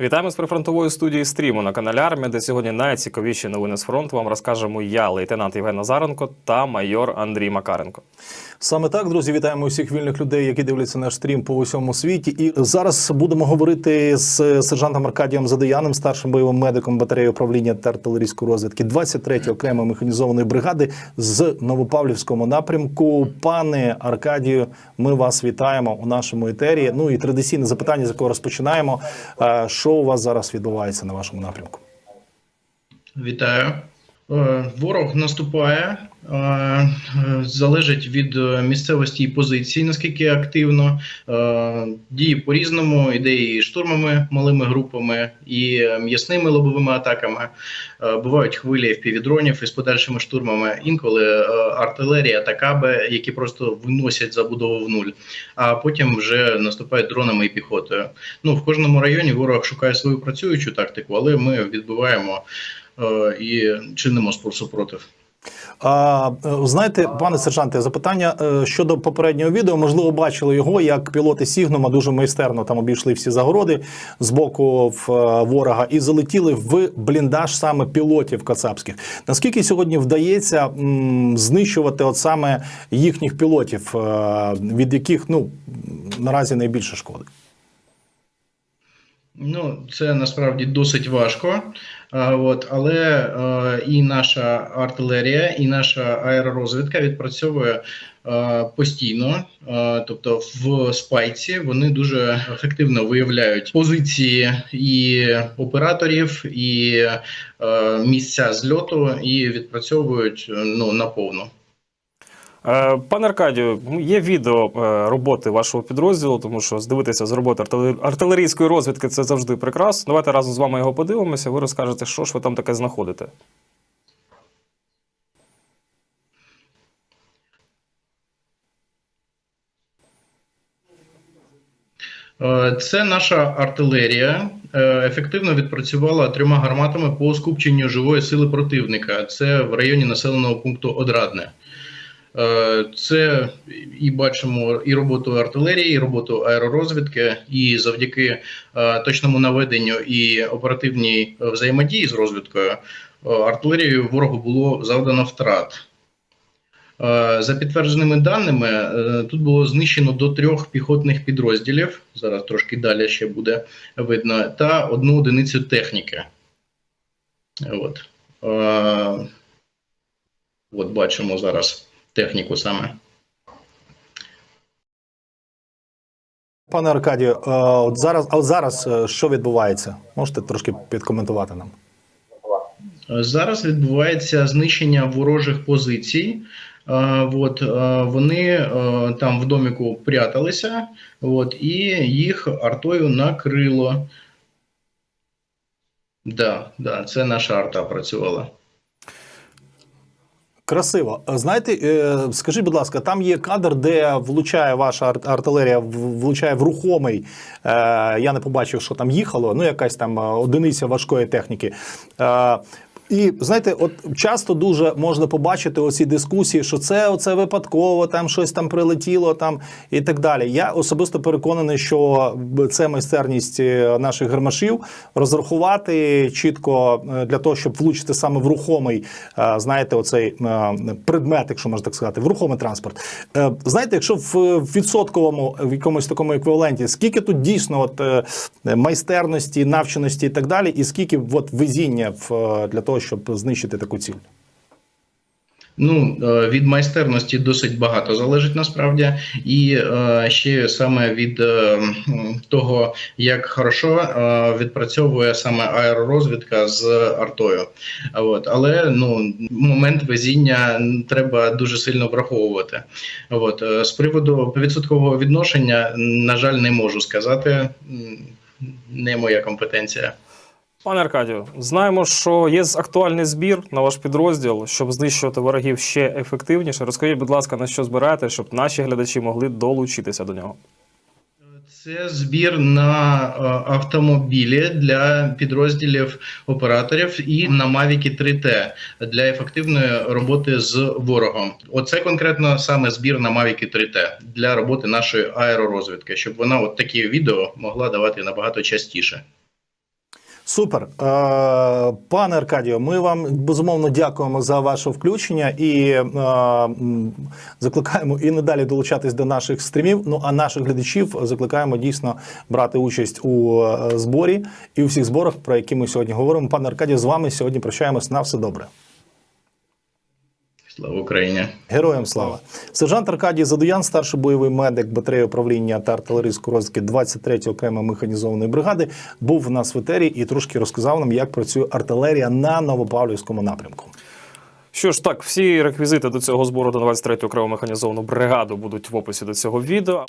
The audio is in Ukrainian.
Вітаємо з прифронтової студії стріму на каналі Армія, де сьогодні найцікавіші новини з фронту вам розкажемо я, лейтенант Євген Назаренко та майор Андрій Макаренко. Саме так, друзі, вітаємо усіх вільних людей, які дивляться наш стрім по усьому світі. І зараз будемо говорити з сержантом Аркадієм Задояним, старшим бойовим медиком батареї управління та артилерійської розвідки 23-ї окремої механізованої бригади з Новопавлівського напрямку. Пане Аркадію, ми вас вітаємо у нашому етері. Ну і традиційне запитання, з якого розпочинаємо. Що у вас зараз відбувається на вашому напрямку? Вітаю. Е, Ворог наступає, е, залежить від е, місцевості і позиції, наскільки активно. Е, Діє по-різному, іде і штурмами, малими групами, і м'ясними лобовими атаками. Бувають хвилі впівдронів із подальшими штурмами. Інколи артилерія та каби, які просто виносять забудову в нуль. А потім вже наступають дронами і піхотою. Ну в кожному районі ворог шукає свою працюючу тактику, але ми відбиваємо е, і чинимо спор супротив. А, е, знаєте, пане сержанте, запитання е, щодо попереднього відео. Можливо, бачили його, як пілоти Сігнума дуже майстерно там обійшли всі загороди з боку в е, ворога і залетіли в бліндаж саме пілотів кацапських. Наскільки сьогодні вдається м, знищувати от саме їхніх пілотів, е, від яких ну наразі найбільше шкоди? Ну, це насправді досить важко. А, от, але е, і наша артилерія, і наша аеророзвідка відпрацьовує е, постійно. Е, тобто в спайці вони дуже ефективно виявляють позиції і операторів, і е, місця зльоту, і відпрацьовують е, ну, наповну. Е, Пане Аркадію, є відео е, роботи вашого підрозділу, тому що здивитися з роботи артилерійської розвідки це завжди прекрасно. Давайте разом з вами його подивимося. Ви розкажете, що ж ви там таке знаходите. Е, Це наша артилерія ефективно відпрацювала трьома гарматами по скупченню живої сили противника. Це в районі населеного пункту Одрадне. Е, Це і бачимо і роботу артилерії, і роботу аеророзвідки, і завдяки е, точному наведенню і оперативній е, взаємодії з розвідкою артилерією ворогу було завдано втрат. За підтвердженими даними, тут було знищено до трьох піхотних підрозділів. Зараз трошки далі ще буде видно, та одну одиницю техніки. От, от бачимо зараз техніку саме. Пане Аркадію, е, от зараз, а от зараз е, що відбувається? Можете трошки підкоментувати нам? Зараз відбувається знищення ворожих позицій. Е, От, вони там в доміку пряталися, от, і їх артою накрило. Да, да, це наша арта працювала. Красиво. Знаєте, е, скажіть, будь ласка, там є кадр, де влучає ваша артилерія, влучає в рухомий. е, Я не побачив, що там їхало. Ну, якась там е, одиниця важкої техніки. І знаєте, от часто дуже можна побачити оці дискусії, що це оце випадково, там щось там прилетіло, там і так далі. Я особисто переконаний, що це майстерність е, наших гармашів розрахувати чітко е, для того, щоб влучити саме в рухомий, е, знаєте, оцей предмет, якщо можна так сказати, в рухомий транспорт. Знаєте, якщо в відсотковому в якомусь такому еквіваленті, скільки тут дійсно от майстерності, навченості і так далі, і скільки от везіння в для того, щоб знищити таку ціль? Ну, е, від майстерності досить багато залежить насправді, і е, ще саме від е, того, як хорошо відпрацьовує саме аеророзвідка з артою. От, але ну, момент везіння треба дуже сильно враховувати. От, з приводу відсоткового відношення, на жаль, не можу сказати. Не моя компетенція. Пане Аркадію, знаємо, що є актуальний збір на ваш підрозділ, щоб знищувати ворогів ще ефективніше. Розкажіть, будь ласка, на що збираєте, щоб наші глядачі могли долучитися до нього. Це збір на е, автомобілі для підрозділів операторів і на Mavic 3T для ефективної роботи з ворогом. Оце конкретно саме збір на Mavic 3T для роботи нашої аеророзвідки, щоб вона от такі відео могла давати набагато частіше. Супер. Е, пане Аркадію, ми вам безумовно дякуємо за ваше включення і е, закликаємо і надалі долучатись до наших стрімів. Ну а наших глядачів закликаємо дійсно брати участь у е, зборі і у всіх зборах, про які ми сьогодні говоримо. Пане Аркадію, з вами сьогодні прощаємось на все добре. Слава Україні! Героям слава. Сержант Аркадій Задуян, старший бойовий медик батареї управління та артилерійської розвідки 23-ї окремої механізованої бригади, був в нас в етері і трошки розказав нам, як працює артилерія на Новопавлівському напрямку. Що ж, так, всі реквізити до цього збору до 23-ї окремо механізовану бригаду будуть в описі до цього відео.